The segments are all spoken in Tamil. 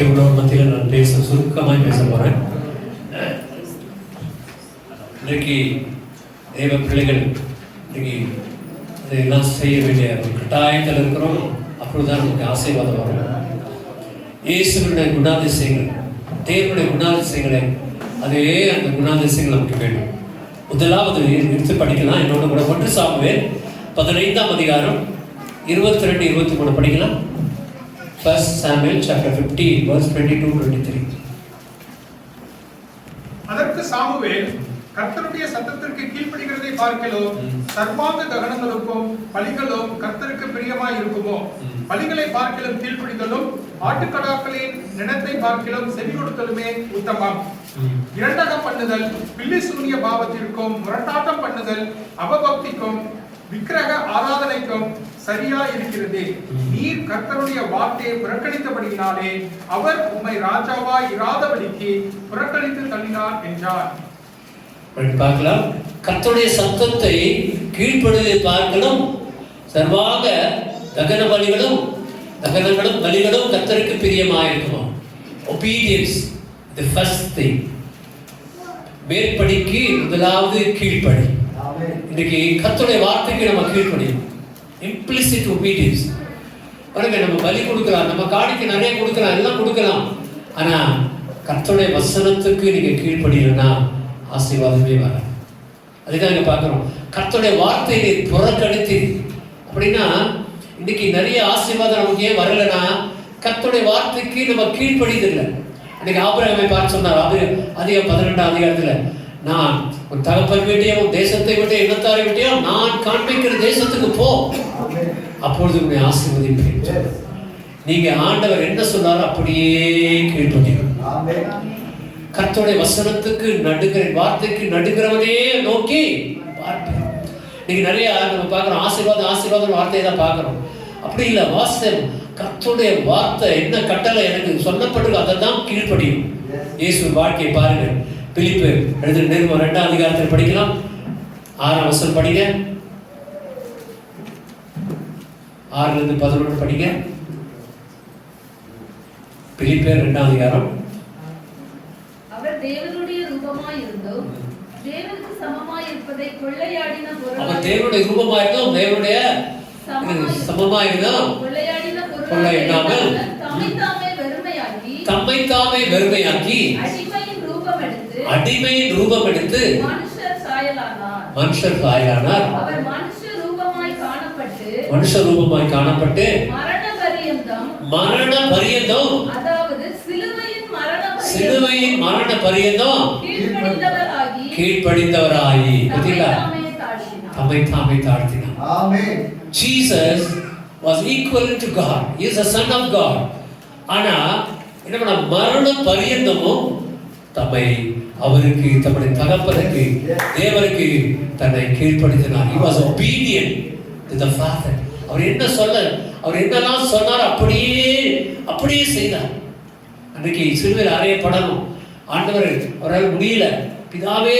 இவ்வளோ மத்தியில் நான் பேச சுருக்கமாக பேச போகிறேன் இன்றைக்கு தெய்வ பிள்ளைகள் இன்னைக்கு இதையெல்லாம் செய்ய வேண்டிய ஒரு கட்டாயத்தில் இருக்கிறோம். அப்பொழுதுதான் நமக்கு ஆசீர்வாதம் வரும். இயேசுடைய குணாதிசயங்கள் தேவனுடைய குணாதிசயங்களை அதே அந்த குணாதிசயங்கள் நமக்கு வேண்டும். முதலாவது எடுத்து படிக்கலாம். என்னோட கூட ஒன்று சாப்பிடுவேன் பதினைந்தாம் அதிகாரம் இருபத்தி ரெண்டு இருபத்தி மூணு படிக்கலாம். Chapter fifty verse twenty two twenty three அதற்கு சாமுவேல் கர்த்தருடைய சத்தத்திற்கு கீழ்ப்படிகிறதை பார்க்கலும் ம். சர்வாங்க தகனங்களுக்கும் பலிகளும் கர்த்தருக்கு பிரியமாய் இருக்குமோ. பலிகளை பார்க்கலும் கீழ்ப்படிதலும் ஆட்டுக்கடாக்களின் நிலத்தை பார்க்கலும் செவி கொடுத்தலுமே உத்தமம் இரண்டகம் பண்ணுதல் பில்லி சூனிய பாவத்திற்கும் முரட்டாட்டம் பண்ணுதல் அவபக்திக்கும் விக்கிரக ஆராதனைக்கும் சரியா இருக்கிறது. நீர் கர்த்தருடைய வார்த்தையை புறக்கணித்தபடியினாலே அவர் உம்மை ராஜாவா இராதபடிக்கு புறக்கணித்து தள்ளினார் என்றார். அப்படி பார்க்கலாம். கர்த்தருடைய சத்தத்தை கீழ்ப்படுவதை பார்க்கணும். சர்வாக தகன பலிகளும் தகனங்களும் பலிகளும் கர்த்தருக்கு பிரியமாயிருக்குமா? ஒபீடியன்ஸ் தி ஃபர்ஸ்ட் திங் மேற்படிக்கு முதலாவது கீழ்ப்படி. இன்னைக்கு கர்த்தருடைய வார்த்தைக்கு நம்ம கீழ்ப்படியும் இம்ப்ளிசிட் ஒபீடியன்ஸ் பாருங்க நம்ம பலி கொடுக்கலாம் நம்ம காணிக்கு நிறைய கொடுக்கலாம் எல்லாம் கொடுக்கலாம். ஆனா கர்த்தருடைய வசனத்துக்கு நீங்க கீழ்ப்படியலன்னா ஆசீர்வாதமே வர அதுதான் இங்கே பார்க்குறோம். கர்த்தருடைய வார்த்தையை புறக்கணித்து அப்படின்னா இன்னைக்கு நிறைய ஆசீர்வாதம் நமக்கு ஏன் வரலைன்னா கர்த்தருடைய வார்த்தைக்கு நம்ம கீழ்ப்படியதில்லை அன்னைக்கு ஆபிரகமை பார்த்து சொன்னார் ஆபிர அதிகம் பதினெண்டாம் அதிகாரத்துல நான் உன் தகப்பன் வீட்டையும் உன் தேசத்தை விட்டு இனத்தாரை விட்டையும் நான் காண்பிக்கிற தேசத்துக்கு போ. அப்பொழுது உன்னை ஆசீர்வதிப்பேன். நீங்க ஆண்டவர் என்ன சொன்னாரோ அப்படியே கீழ்ப்படியும் கர்த்தருடைய வசனத்துக்கு நடுகிற வார்த்தைக்கு நடுகிறவனே நோக்கி நீங்க நிறைய நம்ம பார்க்குறோம் ஆசீர்வாதம் ஆசீர்வாதம் வார்த்தையை தான் பார்க்குறோம். அப்படி இல்லை வாசம் கர்த்தருடைய வார்த்தை என்ன கட்டளை எனக்கு சொல்லப்பட்டிருக்கு அதை தான் கீழ்ப்படியும் இயேசு வாழ்க்கையை பாருங்க பிலிப்பு எழுது நிறுவனம் ரெண்டாம் அதிகாரத்தில் படிக்கலாம். ஆறாம் வசனம் படிங்க. ஆறுல இருந்து பதினொன்று படிங்க. பிலிப்பேர் ரெண்டாம் அதிகாரம். அவர் தேவனுடைய ரூபமாய் இருந்தும் தேவனுக்கு சமமாய் இருப்பதை கொள்ளையாடின அவர் தேவனுடைய ரூபமா இருந்தோம் தேவனுடைய சமமாய் சமமா இருந்தோம் கொள்ளையாடின பொருளாய் தம்மை தாமே வெறுமையாக்கி தம்மை தாமே வெறுமையாக்கி அடிமையின் ரூபம் எடுத்து அடிமையின் ரூபம் எடுத்து மனுஷர் சாயலானார். மனுஷ ரூபமாய் காணப்பட்டு மனுஷ ரூபமாய் காணப்பட்டு மரண பரியந்தம் சிலுவையின் மரண பரியந்தம் கீழ்ப்படிந்தவராகி கீழ்ப்படிந்தவராயி தம்மை பார்த்தீங்களா தாமே தாழ்த்தினார். தம்மை தாமே தாழ்த்தினார் Jesus was equal to God. He is the son of God. ஆனா என்ன பண்ண மரண பரியந்தமும் தம்மை அவருக்கு தம்முடைய தகப்பனுக்கு தேவனுக்கு தன்னை கீழ்ப்படுத்தினார். He was obedient to the அவர் என்ன சொல்ல அவர் என்னெல்லாம் சொன்னார் அப்படியே அப்படியே செய்தார். அன்றைக்கு சிறுவர் அறையப்படணும். ஆண்டவர் அவரால் முடியல. பிதாவே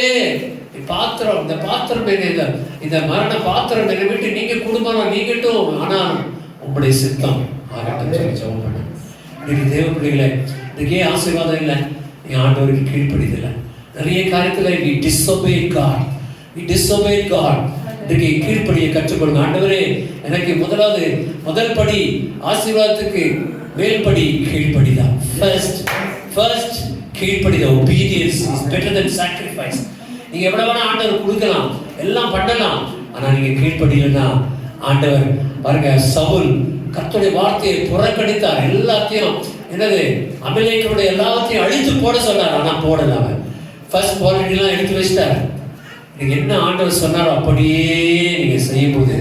பாத்திரம் இந்த பாத்திரம் என்ன இந்த இந்த மரண பாத்திரம் என்ன விட்டு நீங்க குடும்பம் நீங்கட்டும். ஆனால் உங்களுடைய சித்தம் ஆகட்டும் சொல்லி ஜெபம் பண்ண இன்னைக்கு தேவ பிள்ளைகளை இன்னைக்கே ஏன் ஆசீர்வாதம் இல்லை. நீ ஆண்டவருக்கு கீழ்ப்படிதில்லை நிறைய காரியத்துல நீ டிஸ்ஒபே காட் நீ டிஸ்ஒபே காட் இன்றைக்கு கீழ்ப்படியை கற்றுக்கொள்ளுங்க. ஆண்டவரே எனக்கு முதலாவது முதல் படி ஆசீர்வாதத்துக்கு மேல்படி கீழ்ப்படிதான். ஃபர்ஸ்ட் ஃபர்ஸ்ட் கீழ்ப்படி தான் obedience is better than sacrifice நீங்க எவ்வளவு வேணா ஆண்டவர் கொடுக்கலாம். எல்லாம் பண்ணலாம். ஆனா நீங்க கீழ்ப்படியலன்னா ஆண்டவர் பாருங்க சவுல் கத்துடைய வார்த்தையை புறக்கணித்தார். எல்லாத்தையும் என்னது? அமலேக்கருடைய எல்லாத்தையும் அழித்து போட சொன்னார். ஆனா போடல அவன். ஃபர்ஸ்ட் குவாலிட்டிலாம் எடுத்து வச்சுட்டாரு. நீங்க என்ன ஆண்டவர் சொன்னாரோ அப்படியே நீங்க செய்யும்போது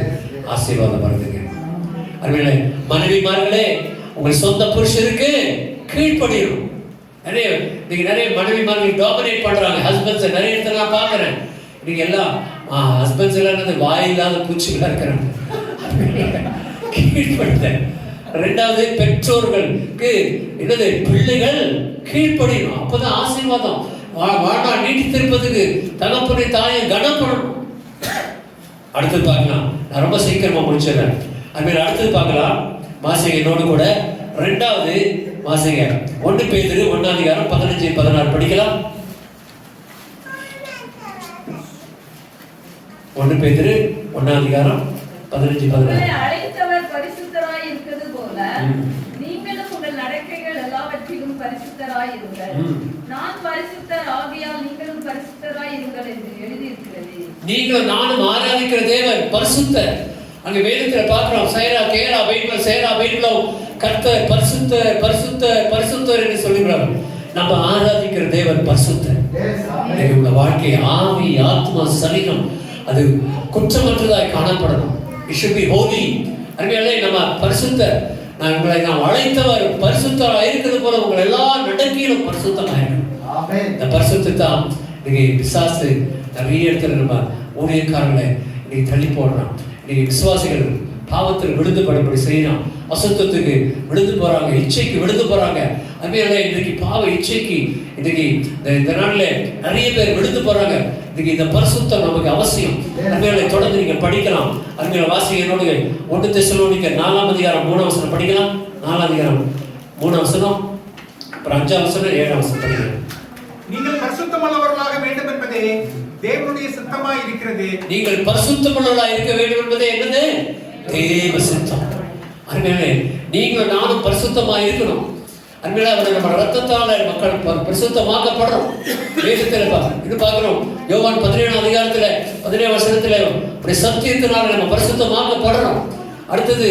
ஆசீர்வாதம் வருதுங்க. அருமையிலே மனைவிமார்களே உங்கள் சொந்த புருஷருக்கு கீழ்ப்படியும் நிறைய நீங்க நிறைய மனைவிமார்கள் டாமினேட் பண்றாங்க. ஹஸ்பண்ட்ஸை நிறைய இடத்துல நான் பார்க்குறேன். நீங்க எல்லாம் ஹஸ்பண்ட்ஸ் எல்லாம் வாய் இல்லாத பூச்சிகளா இருக்கிறாங்க. கீழ்ப்படுத்த. ரெண்டாவது பெற்றோர்களுக்கு என்னது பிள்ளைகள் கீழ்ப்படியணும். அப்பதான் ஆசீர்வாதம். வாழ்நாள் நீட்டித்திருப்பதுக்கு தகப்பனை தாயை கனம் பண்ணணும் அடுத்து பார்க்கலாம். நான் ரொம்ப சீக்கிரமா முடிச்சிடுறேன். அதுமாதிரி அடுத்தது பார்க்கலாம். மாசிக என்னோடு கூட. ரெண்டாவது வாசிங்க ஒன்று பேதிரு ஒன்னாம் அதிகாரம் பதினஞ்சு பதினாறு. படிக்கலாம்? ஒன்று பேதிரு ஒன்னாம் அதிகாரம் பதினஞ்சு பதினாறு. அழைத்தவர் பரிசுத்தராய் இருக்கிறது போல ம். நீங்களும் உங்கள் நடக்கைகள் எல்லாவற்றிலும் பரிசுத்தராய் இருங்கள். நான் பரிசுத்தர் ஆகியால் நீங்களும் பரிசுத்தராய் இருங்கள் என்று எழுதியிருக்கிறது. நீங்களும் நானும் ஆராதிக்கிற தேவன் பரிசுத்த. அங்க வேதத்துல பார்க்கிறோம் சேரா கேரா பைபிள் சேரா பைபிளும் கர்த்தர் பரிசுத்த பரிசுத்த பரிசுத்தர் என்று சொல்லுகிறோம். நம்ம ஆராதிக்கிற தேவன் பரிசுத்தர் உங்க வாழ்க்கை ஆவி ஆத்மா சரீரம் அது குற்றமற்றதாய் காணப்படணும். இட் ஷுட் பி ஹோலி அருமையாலே நம்ம பரிசுத்தர் நான் உங்களை நாம் அழைத்தவர் பரிசுத்தராக இருக்கிறது போல உங்கள் எல்லா நடக்கையிலும் பரிசுத்தமாக இருக்கணும் இந்த பரிசுத்தை தான் இன்னைக்கு பிசாசு நிறைய இடத்துல நம்ம ஊழியக்காரங்களை இன்னைக்கு தள்ளி போடுறான். இன்னைக்கு விசுவாசிகள் பாவத்தில் விழுந்து படும்படி செய்யறான் அசுத்தத்துக்கு விழுந்து போறாங்க இச்சைக்கு விழுந்து போறாங்க. அதுமாதிரி இன்னைக்கு பாவ இச்சைக்கு இன்னைக்கு இந்த நாள்ல நிறைய பேர் விழுந்து போறாங்க. இன்னைக்கு இந்த பரிசுத்தம் நமக்கு அவசியம். அதுமாதிரி தொடர்ந்து நீங்க படிக்கலாம். அதுமாதிரி வாசிகளோடு ஒன்று தெசலோனிக்க நாலாம் அதிகாரம் மூணாம் வசனம் படிக்கலாம். நாலாம் அதிகாரம் மூணாம் வசனம் அப்புறம் அஞ்சாம் வசனம் ஏழாம் வசனம் படிக்கலாம். நீங்கள் பரிசுத்தமுள்ளவர்களாக வேண்டும் என்பதே தேவனுடைய சித்தமாய் இருக்கிறது. நீங்கள் பரிசுத்தமுள்ளவர்களாக இருக்க வேண்டும் என்பதே என்னது? தேவ சித்தம். அருமையானே நீங்களும் நானும் பரிசுத்தமா இருக்கணும். அருமையில அவரை நம்ம ரத்தத்தால் மக்கள் ப- பரிசுத்தமாக்கப்படுறோம் வேதத்தில் பா- இது பார்க்கிறோம் யோவான் பதினேழு அதிகாரத்தில் பதினேழு வருஷத்தில் அப்படி சத்தியத்தினால் நம்ம பரிசுத்தமாக்கப்படுறோம் அடுத்தது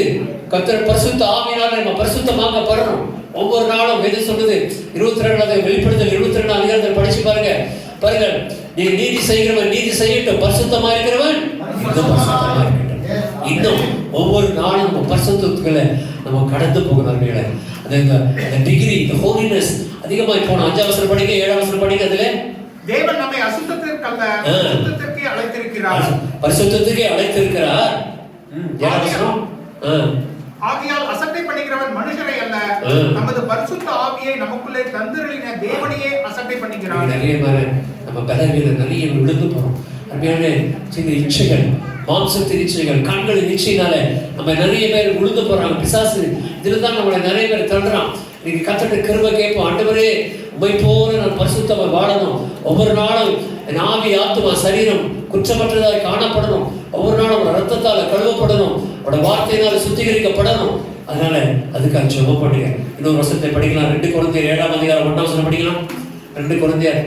கர்த்தர் பரிசுத்த ஆவியினால் நம்ம பரிசுத்தமாக்கப்படுறோம் ஒவ்வொரு நாளும் எது சொல்லுது. இருபத்தி ரெண்டாவது வெளிப்படுத்தல் இருபத்தி ரெண்டு அதிகாரத்தில் படிச்சு பாருங்க. பாருங்க நீ நீதி செய்கிறவன் நீதி செய்யட்டும். பரிசுத்தமா இருக்கிறவன் இன்னும் இன்னும் ஒவ்வொரு நாளும் நம்ம பரிசுத்தத்துக்களை நம்ம கடந்து போகணும் அந்த அந்த டிகிரி இந்த ஹோலினஸ் அதிகமாய் போனோம் அஞ்சாம் வசனம் படிக்க ஏழாம் வசனம் படிக்க அதுல? தேவன் நம்மை அசுத்தத்திற்கல்ல ஆ. சுத்தத்திற்கே அழைத்திருக்கிறார். பரிசுத்தத்துக்கே அழைத்திருக்கிறார். ஆகையால் அசட்டை பண்ணுகிறவன் மனுஷரை அல்ல. நமது பரிசுத்த ஆவியை நமக்குள்ளே தந்திரளின தேவனையே அசட்டை பண்ணுகிறார் நிறைய பேர் நம்ம பலவீன நிறைய விழுந்து போறோம். அருமையான சில இச்சைகள். மாம்சத்தின் இச்சைகள் கண்களின் இச்சையினால நம்ம நிறைய பேர் விழுந்து போறாங்க. பிசாசு இதுல தான் நம்மளை நிறைய பேர் தள்ளுறான். இன்னைக்கு கத்தட்ட கிருப கேட்போம். ஆண்டவரே உமை போல நான் பரிசுத்தமா வாழணும். ஒவ்வொரு நாளும் என் ஆவி ஆத்மா சரீரம் குற்றமற்றதாய் காணப்படணும். ஒவ்வொரு நாளும் ரத்தத்தால கழுவப்படணும். உங்களோட வார்த்தையினால சுத்திகரிக்கப்படணும். அதனால அதுக்காக ஜெபம் பண்ணுங்க. இன்னொரு வருஷத்தை படிக்கலாம். ரெண்டு குழந்தையர் ஏழாம் அதிகாரம் ஒன்றாம் வசனம் படிக்கலாம். ரெண்டு குழந்தையர்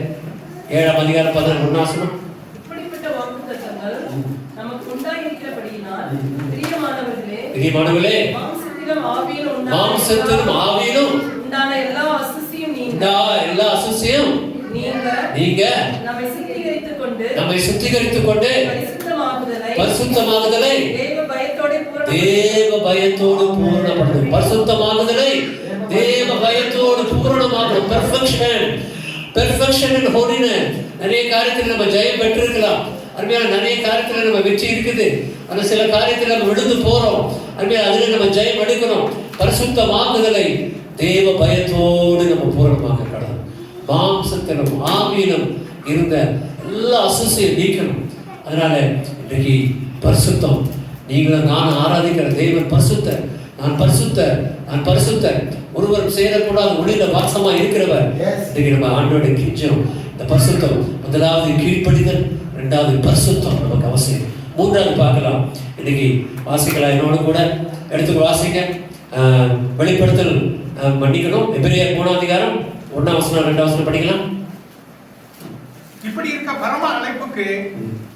ஏழாம் அதிகாரம் பதினொன்று ஒன்றாம் வசனம் பிரியமானவர்களே மாம்சத்திலும் ஆவியிலும் உண்டான எல்லா- அசுசியும் நீங்க. உண்டா எல்லா அசுசியம் நீங்க நீங்க நம்மை சுத்திகரித்துக் கொண்டு நம்மை சுத்திகரித்துக் கொண்டு பரிசுத்தமாகுதலை தேவ பயத்தோட பூரண தேவ பயத்தோடு பூரணப்படும் பரிசுத்தமாகுதலை தேவ பயத்தோடு பூரணமாகணும் பெர்ஃபெக்ஷன் பெர்ஃபெக்ஷன் அண்ட் ஹோலினஸ் நிறைய காரியத்தில் நம்ம ஜெயம் பெற்றிருக்கலாம். அருமையான நிறைய காரியத்தில் நம்ம வெற்றி இருக்குது. ஆனா சில காரியத்தில் நம்ம விழுந்து போறோம். அருமையா அதுல நம்ம ஜெயம் எடுக்கணும் பரிசுத்தமாகுதலை தேவ பயத்தோடு நம்ம பூரணமாக கடணும் மாம்சத்திலும் ஆவியிலும் இருந்த எல்லா அசுசியும் நீக்கணும். அதனால இன்னைக்கு பரிசுத்தம். நீங்களும் நான் ஆராதிக்கிற தேவன் பரிசுத்தர் நான் பரிசுத்தர் நான் பரிசுத்தர் ஒருவர் சேரக்கூடாத. ஒளியில வாசமா இருக்கிறவர். இன்னைக்கு நம்ம ஆண்டோட கிஞ்சம். இந்த பரிசுத்தம் முதலாவது கீழ்ப்படிதல் ரெண்டாவது பரிசுத்தம் நமக்கு அவசியம். மூன்றாவது பார்க்கலாம். இன்னைக்கு வாசிக்கலாம். என்னோட கூட எடுத்து வாசிக்க வெளிப்படுத்தல் மன்னிக்கணும். எபிரேயர் மூணாம் அதிகாரம் ஒன்னாம் வசனம் ரெண்டாம் வசனம் படிக்கலாம். இப்படி இருக்க பரம அழைப்புக்கு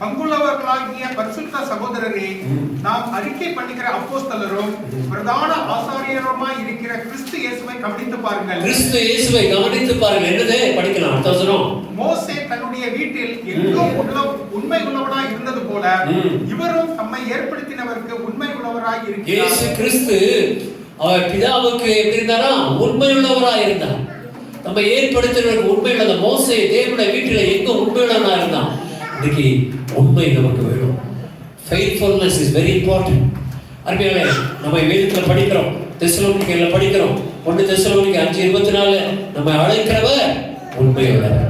பங்குள்ளவர்களாகிய பரிசுத்த சகோதரரே. நாம் அறிக்கை பண்ணுகிற அப்போஸ்தலரும் பிரதான ஆசாரியருமாய் இருக்கிற கிறிஸ்து இயேசுவை கவனித்து பாருங்கள். கிறிஸ்து இயேசுவை கவனித்து பாருங்கள். என்னது? படிக்கலாம். மோசே தன்னுடைய வீட்டில் எங்கும் உள்ள போல. இவரும் தம்மை ஏற்படுத்தினவருக்கு உண்மை உள்ளவராய் இயேசு இருக்கிறார் கிறிஸ்து அவர் பிதாவுக்கு எப்படி இருந்தாரா உண்மையுள்ளவராய் இருந்தார். நம்ம ஏற்படுத்தினவருக்கு உண்மையுள்ள மோசே தேவனுடைய வீட்டில் எங்க உண்மையுள்ளவனா இருந்தான். இன்னைக்கு உண்மை நமக்கு வேணும். ஃபெய்த்ஃபுல்னஸ் இஸ் வெரி இம்பார்ட்டன்ட் அருமையாலே நம்ம வேதத்தில் படிக்கிறோம். தெசலோனிக்கையில படிக்கிறோம். ஒன்று தெசலோனிக்கை அஞ்சு இருபத்தி நாலு நம்ம அழைக்கிறவர் உண்மையுள்ளவர்.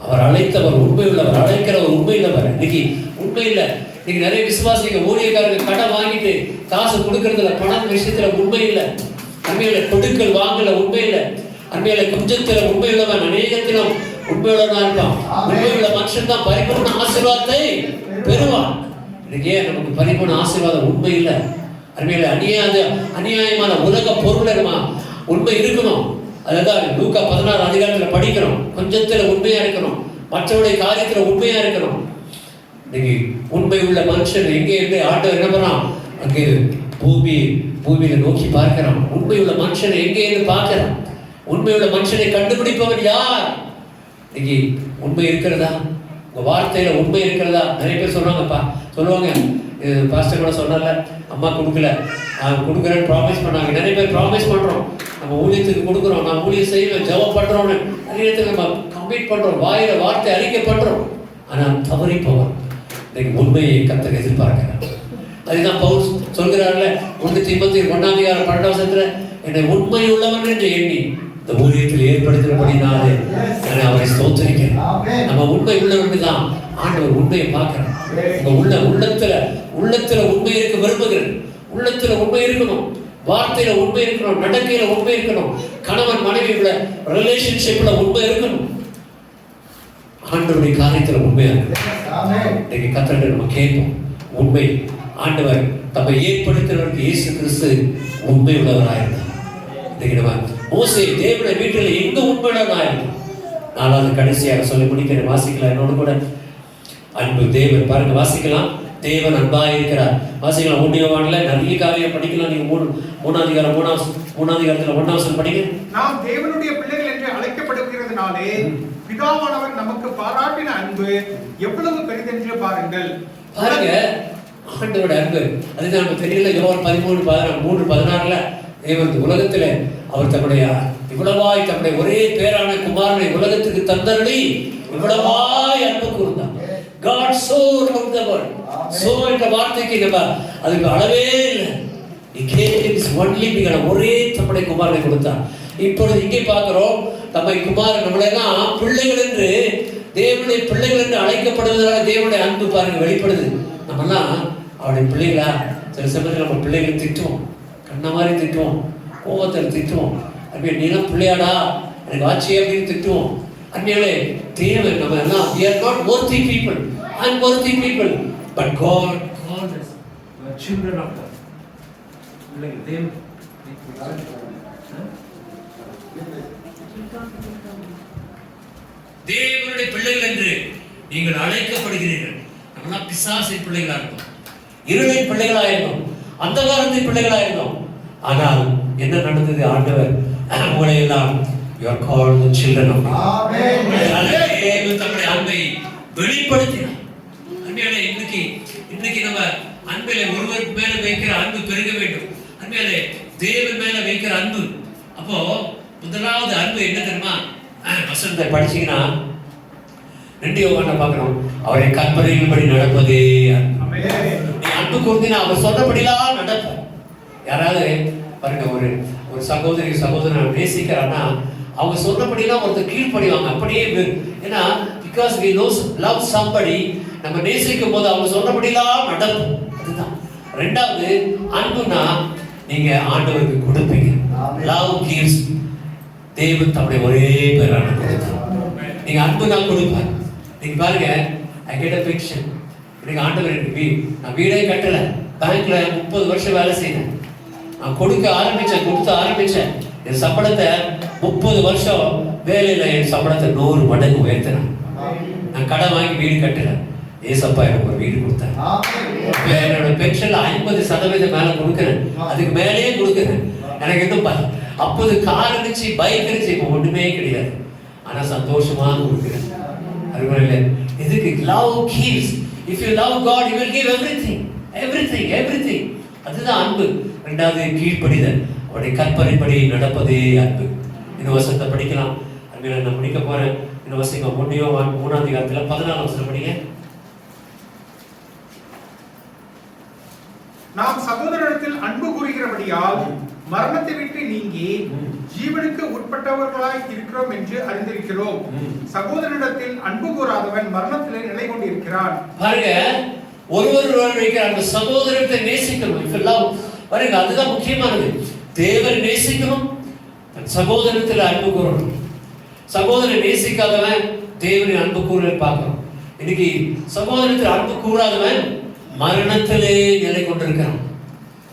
அவர் அழைத்தவர் உண்மையுள்ளவர். அழைக்கிறவர் உண்மையுள்ளவர். இன்னைக்கு உண்மை இல்லை இன்னைக்கு நிறைய விசுவாசிங்க ஊழியக்காரங்க கடன் வாங்கிட்டு காசு கொடுக்கறதுல பணம் விஷயத்துல உண்மை இல்லை. அண்மையில கொடுக்கல் வாங்கல உண்மை இல்லை. அண்மையில கொஞ்சத்துல உண்மையுள்ளவன் அநேகத்திலும் உண்மையுள்ளவனா இருப்பான். உண்மையுள்ள மனுஷன் தான் பரிபூர்ண ஆசீர்வாதத்தை பெறுவான். இன்னைக்கு ஏன் நமக்கு பரிபூர்ண ஆசீர்வாதம் உண்மை இல்லை? அருமையில அநியாய அநியாயமான உலக பொருளமா உண்மை இருக்கணும். அதுதான் லூக்கா பதினாறு அதிகாரத்தில் படிக்கிறோம் கொஞ்சத்தில் உண்மையாக இருக்கணும். மற்றவருடைய காரியத்தில் உண்மையாக இருக்கணும். இன்னைக்கு உண்மை உள்ள மனுஷன் எங்கே இருந்து ஆண்டவர் என்ன பண்ணான்? அங்கே பூமி பூமியில நோக்கி பார்க்கிறான். உண்மை உள்ள மனுஷனை எங்கே இருந்து பார்க்கிறான்? உண்மை உள்ள மனுஷனை கண்டுபிடிப்பவன் யார்? இன்னைக்கு உண்மை இருக்கிறதா? உங்க வார்த்தையில உண்மை இருக்கிறதா? நிறைய பேர் சொல்றாங்கப்பா. சொல்லுவாங்க. பாஸ்டர் கூட சொன்னால அம்மா கொடுக்கல. கொடுக்குறேன்னு ப்ராமிஸ் பண்ணாங்க. நிறைய பேர் ப்ராமிஸ் பண்றோம். நம்ம ஊழியத்துக்கு கொடுக்குறோம். நான் ஊழியம் செய்வேன் ஜெபம் பண்றோம்னு. நிறைய இடத்துல நம்ம கம்ப்ளீட் பண்றோம். வாயில வார்த்தை அறிக்கை பண்றோம் ஆனால் தவறி போவோம் உண்மையை கத்தக எதிர்பார்க்கிறார். அதுதான் பவுல் சொல்கிறார்ல ஒன்று திம்பத்தி ஒன்றாம் அதிகாரம் பன்னெண்டாம் வருஷத்துல என்னை உண்மை உள்ளவன் என்று எண்ணி இந்த ஊழியத்தில் ஏற்படுத்தினபடினாலே நான் அவரை ஸ்தோத்தரிக்கிறேன். நம்ம உண்மை உள்ளவன் தான் ஆண்டவர் உண்மையை பார்க்கிறேன் உங்க உள்ள உள்ளத்துல உள்ளத்துல உண்மை இருக்க விரும்புகிறேன் உள்ளத்துல உண்மை இருக்கணும். வார்த்தையில உண்மை இருக்கணும் நடக்கையில உண்மை இருக்கணும். கணவன் மனைவி உள்ள ரிலேஷன்ஷிப்ல உண்மை இருக்கணும். ஆண்டவருடைய காரியத்துல உண்மையா இருக்கணும் இன்னைக்கு கத்தர்கள் நம்ம கேட்போம். உண்மை. ஆண்டவர் தம்மை ஏற்படுத்தினவருக்கு இயேசு கிறிஸ்து உண்மை உள்ளவராயிருந்தார். இன்னைக்கு நம்ம மோசே தேவனுடைய வீட்டில் எங்க உண்மை உள்ளவராயிருந்தோம் நாலாவது கடைசியாக சொல்லி முடிக்கிறேன். வாசிக்கலாம். என்னோட கூட அன்பு தேவன். பாருங்க வாசிக்கலாம். தேவன் அன்பா இருக்கிறார். வாசிக்கலாம். ஒன்றியவான்ல நிறைய காரியம் படிக்கலாம். நீங்க மூணு மூணாவது அதிகாரம் மூணாவது மூணாவது அதிகாரத்துல ஒன்றாம் வசனம் படிங்க. நாம் தேவனுடைய பிள்ளைகள் என்று அழைக்கப்படுகிறதுனாலே பிதாவானவர் நமக்கு பாராட்டின அன்பு எவ்வளவு பெரிதென்று பாருங்கள். பாருங்க. ஆண்டவரோட அன்பு. அது நமக்கு தெரியல. யோவான் பதிமூணு பதினாறு மூன்று பதினாறுல தேவன் உலகத்துல அவர் தன்னுடைய இவ்வளவாய் தன்னுடைய ஒரே பேரான குமாரனை உலகத்துக்கு தந்தருளி இவ்வளவாய் அன்பு கூர்ந்தார் God so loved the world. So என்ற வார்த்தைக்கு நம்ம அதுக்கு அளவே இல்லை. He gave his only begotten ஒரே தம்முடைய குமாரனை கொடுத்தார் இப்பொழுது இங்கே பார்க்கிறோம் தம்மை குமாரன் நம்மளெல்லாம் பிள்ளைகள் என்று தேவனுடைய பிள்ளைகள் என்று அழைக்கப்படுவதனால தேவனுடைய அன்பு பாருங்க வெளிப்படுது. நம்மெல்லாம் அவருடைய பிள்ளைகளா? சில சமயத்தில் நம்ம பிள்ளைகளை திட்டுவோம். கண்ண மாதிரி திட்டுவோம். கோபத்தில் திட்டுவோம். அப்படியே நீலாம் பிள்ளையாடா? எனக்கு ஆட்சி அப்படின்னு திட்டுவோம். அந்நியாலே தேவன் நம்ம எல்லாம் we are not worthy people I am worthy people but God God are children of தேவன் தேவனுடைய பிள்ளைகள் என்று நீங்கள் அழைக்கப்படுகிறீர்கள். நம்மளாம் பிசாசின் பிள்ளைகளா இருந்தோம் இருளின் பிள்ளைகளா இருந்தோம் அந்த காலத்தின் பிள்ளைகளா இருந்தோம் ஆனால் என்ன நடந்தது ஆண்டவர்? உங்களை எல்லாம் God. அதனால தேவன் தம்முடைய அன்பை வெளிப்படுத்தினார். அன்பியாலே இன்னைக்கு இன்னைக்கு நம்ம அன்பிலே ஒருவருக்கு மேல வைக்கிற அன்பு பெருக வேண்டும். அன்பியாலே தேவன் மேல வைக்கிற அன்பு. அப்போ முதலாவது அன்பு என்ன தெரியுமா? வசனத்தை படிச்சீங்கன்னா ரெண்டு யோகான பார்க்கணும். அவரை கற்பனையின்படி நடப்பதே. நீ அன்பு கூர்ந்தினா அவர் சொன்னபடிலாம் நடப்ப யாராவது பாருங்க ஒரு ஒரு சகோதரி சகோதரன் நேசிக்கிறான்னா அவங்க சொன்னபடிலாம் ஒருத்தர் கீழ்ப்படிவாங்க அப்படியே ஏன்னா because we knows love somebody நம்ம நேசிக்கும் போது அவங்க சொன்னபடிலாம் நடப்போம் அதுதான். ரெண்டாவது அன்புனா நீங்க ஆண்டவருக்கு கொடுப்பீங்க. லவ் கிவ்ஸ் தேவன் தம்முடைய ஒரே பேரான கொடுத்தார் நீங்க அன்பு நான் கொடுப்பார். நீங்க பாருங்க ஐ கெட் அ பென்ஷன் இன்னைக்கு ஆண்டவர் எனக்கு வீ நான் வீடே கட்டல. பேங்க்ல முப்பது வருஷம் வேலை செய்தேன். நான் கொடுக்க ஆரம்பிச்சேன் கொடுத்து ஆரம்பிச்சேன். என் சம்பளத்தை முப்பது வருஷம் வேலையில் என் சம்பளத்தை நூறு மடங்கு உயர்த்தினேன். நான் கடன் வாங்கி வீடு கட்டுறேன் ஏசப்பா எனக்கு ஒரு வீடு கொடுத்தேன் என்னோட பென்ஷன்ல ஐம்பது சதவீதம் மேல கொடுக்குறேன். அதுக்கு மேலேயே கொடுக்குறேன். எனக்கு இன்னும் அப்போது கார் இருந்துச்சு பைக் இருந்துச்சு இப்போ ஒன்றுமே கிடையாது. ஆனால் சந்தோஷமாக கொடுக்குறேன். அதுபோல இதுக்கு love gives if you love God you will give everything everything everything அதுதான் அன்பு. ரெண்டாவது கீழ்ப்படிதல். அவருடைய கற்பனைப்படி நடப்பதே அன்பு. இந்த வருஷத்தை படிக்கலாம். அன்பில் நான் முடிக்க போகிறேன் இந்த வருஷம் ஒன்றையோ மூணாம் காலத்தில் பதினாலாம் வருஷம் படிங்க. நாம் சகோதரத்தில் அன்பு கூறுகிறபடியால் மரணத்தை விட்டு நீங்கி. ஜீவனுக்கு உட்பட்டவர்களாய் இருக்கிறோம் என்று அறிந்திருக்கிறோம். சகோதரனிடத்தில் அன்பு கூறாதவன் மரணத்திலே நிலை கொண்டிருக்கிறான். பாருங்க ஒருவர் ஒருவர் அந்த சகோதரத்தை நேசிக்கணும் பாருங்க அதுதான் முக்கியமானது. தேவனை நேசிக்கணும் சகோதரத்தில் அன்பு கூறணும். சகோதரனை நேசிக்காதவன் தேவனை அன்பு கூறல் பார்க்கணும் இன்னைக்கு சகோதரத்தில் அன்பு கூறாதவன் மரணத்திலே நிலை கொண்டிருக்கிறான்.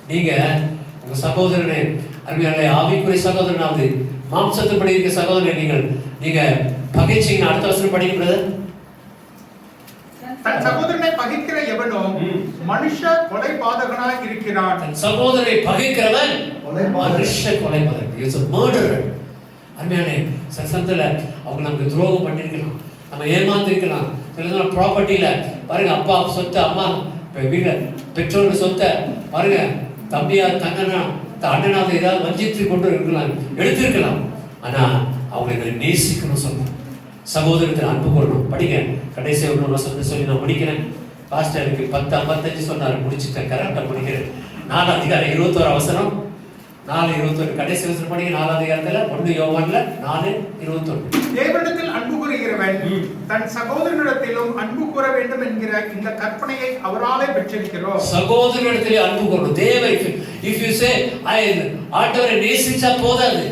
நீங்க உங்க சகோதரனை அருமையான ஆவிக்குரிய சகோதரனாவது மாம்சத்துப்படி இருக்க சகோதரனை நீங்கள் நீங்க பகைச்சீங்க அடுத்த வருஷம் படிக்கிறது தன் சகோதரனை பகைக்கிற எவனோ. மனுஷ கொலை பாதகனாய் இருக்கிறான். தன் சகோதரனை பகைக்கிறவன். மனுஷ கொலைபாதகன். Is a murderer. அருமையானே சில சமயத்துல அவங்க நமக்கு துரோகம் பண்ணிருக்கலாம் நம்ம ஏமாத்திருக்கலாம். சில ப்ராப்பர்ட்டியில பாருங்க அப்பா சொத்து அம்மா வீட்டுல பெற்றோர் சொத்தை பாருங்க தம்பியா தங்கனா அண்ணனாவது ஏதாவது வஞ்சித்து கொண்டு இருக்கலாம் எடுத்திருக்கலாம். ஆனா அவங்களை நேசிக்கணும் சொன்னோம் சகோதரத்தில் அன்பு கொள்ளணும். படிங்க. கடைசி ஒரு வசனத்தை சொல்லி நான் முடிக்கிறேன். பாஸ்டர் எனக்கு பத்து ஐம்பத்தஞ்சு சொன்னார். முடிச்சுட்டேன். கரெக்டாக முடிக்கிறேன். நாலு அதிகாரம் இருபத்தோரு அவசரம் நாலு இருபத்தொரு கடைசி வசனம் படிங்க நாலு அதிகாரத்தில் ஒன்று யோவான்ல நாலு இருபத்தொன்று. தேவனிடத்தில் அன்பு கூறுகிறவன். தன் சகோதரனிடத்திலும் அன்பு கூற வேண்டும் என்கிற இந்த கற்பனையை அவராலே பெற்றிருக்கிறோம். சகோதரனிடத்திலே அன்பு கொள்ளணும் தேவை இஃப் யூ சே ஐ ஆண்டவரை நேசிச்சா போதாது.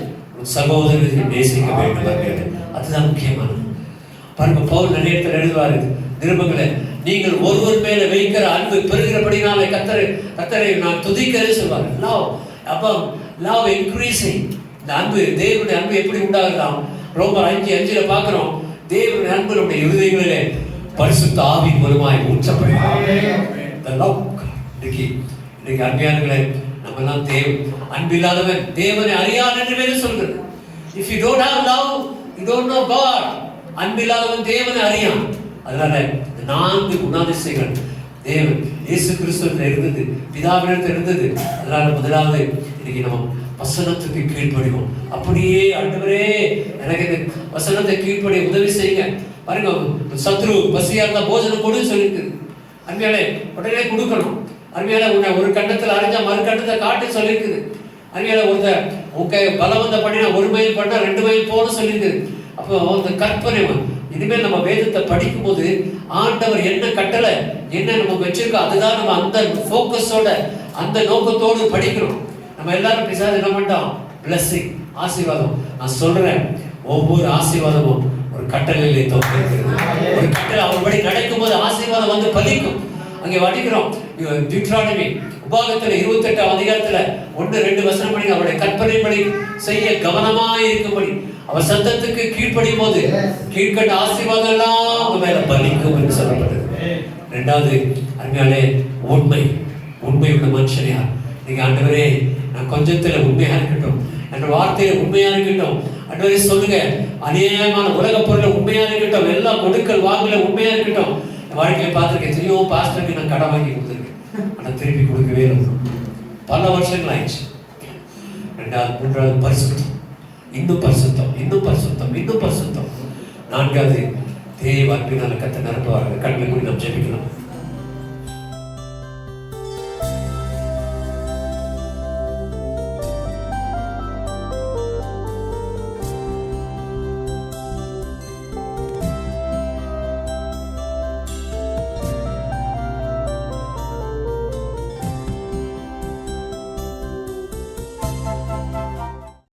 சகோதரனை நேசிக்க வேண்டும். அதுதான் முக்கியமானது. பாருங்க பவுல் நிறைய இடத்துல எழுதுவாரு. நிருபங்களை நீங்கள் ஒருவர் மேல வைக்கிற அன்பு பெருகிறபடினாலே கத்தரை கத்தரை நான் துதிக்கிறேன் சொல்வார். லவ் அப்போ லவ் இன்க்ரீசிங் இந்த அன்பு தேவனுடைய அன்பு எப்படி உண்டாகலாம்? ரோமர் அஞ்சு அஞ்சுல பார்க்கிறோம். தேவனுடைய அன்பு நம்முடைய இருதயங்களிலே பரிசுத்த ஆவி மூலமாய் God. இன்னைக்கு இன்னைக்கு அன்பியானங்களே நம்ம எல்லாம் தேவ அன்பில்லாதவன் தேவனை அறியான் என்று வேறு சொல்கிறது. If you don't have love you don't know God அன்பில்லாதவன் தேவனை அறியான். அதனால நான்கு குணாதிசயங்கள் தேவன் இயேசு கிறிஸ்துவத்தில் இருந்தது பிதாவினத்தில் இருந்தது அதனால முதலாவது இன்னைக்கு நம்ம வசனத்துக்கு கீழ்ப்படிவோம். அப்படியே ஆண்டவரே எனக்கு இந்த வசனத்தை கீழ்ப்படிய உதவி செய்யுங்க. பாருங்க சத்ரு பசியா இருந்தா போஜனம் கொடுன்னு சொல்லியிருக்குது அருமையாலே உடனே கொடுக்கணும். அருமையால உன்னை ஒரு கட்டத்தில் அரைஞ்சா மறு கண்டத்தை காட்டு சொல்லியிருக்குது. அருமையால ஒருத்தர் உங்க பலவந்த பண்ணினா ஒரு மைல் பண்ணா ரெண்டு மைல் போகணும்னு சொல்லியிருக்குது. அப்போ அந்த கற்பனை இனிமேல் நம்ம வேதத்தை படிக்கும் போது ஆண்டவர் என்ன கட்டளை என்ன நம்ம வச்சிருக்கோம் அதுதான் நம்ம அந்த ஃபோக்கஸோட அந்த நோக்கத்தோடு படிக்கிறோம் நம்ம எல்லாரும் பிசாது என்ன பண்ணிட்டோம்? பிளஸ்ஸிங் ஆசீர்வாதம். நான் சொல்றேன் ஒவ்வொரு ஆசீர்வாதமும் ஒரு கட்டளையிலே தோன்றிருக்கிறது ஒரு கட்டளை அவர்படி நடக்கும்போது ஆசீர்வாதம் வந்து பதிக்கும். அங்கே வடிக்கிறோம் டியூட்ரானமி உபாகத்தில் இருபத்தெட்டாம் அதிகாரத்தில் ஒன்று ரெண்டு வசனம் பண்ணி அவருடைய கற்பனைப்படி செய்ய கவனமாக இருக்கும்படி. அவர் சத்தத்துக்கு கீழ்ப்படியும் போது கீழ்கட்ட ஆசீர்வாதம் எல்லாம் மேல பலிக்கும் என்று சொல்லப்பட்டது. ரெண்டாவது அருமையாலே உண்மை. உண்மை உள்ள மனுஷன் யார்? நீங்க ஆண்டவரே நான் கொஞ்சத்துல உண்மையா இருக்கட்டும். என்ற வார்த்தையில உண்மையா இருக்கட்டும். அன்றவரே சொல்லுங்க. அநியாயமான உலக பொருளை உண்மையா இருக்கட்டும். எல்லா கொடுக்கல் வாங்கல உண்மையா இருக்கட்டும். வாழ்க்கையை பார்த்துருக்கேன். பார்த்திருக்கேன் தெரியும் பாஸ்டருக்கு நான் கடன் வாங்கி கொடுத்துருக்கேன். ஆனா திருப்பி கொடுக்கவே இல்லை. பல வருஷங்கள் ஆயிடுச்சு. ரெண்டாவது மூன்றாவது பரிசுத்தம். இன்னும் பரிசுத்தம் இன்னும் பரிசுத்தம் இன்னும் பரிசுத்தம். நான்காவது தேவ அன்பினால் கத்த நிரப்புவார்கள் கண்மை மூடி நாம் ஜெபிக்கலாம்.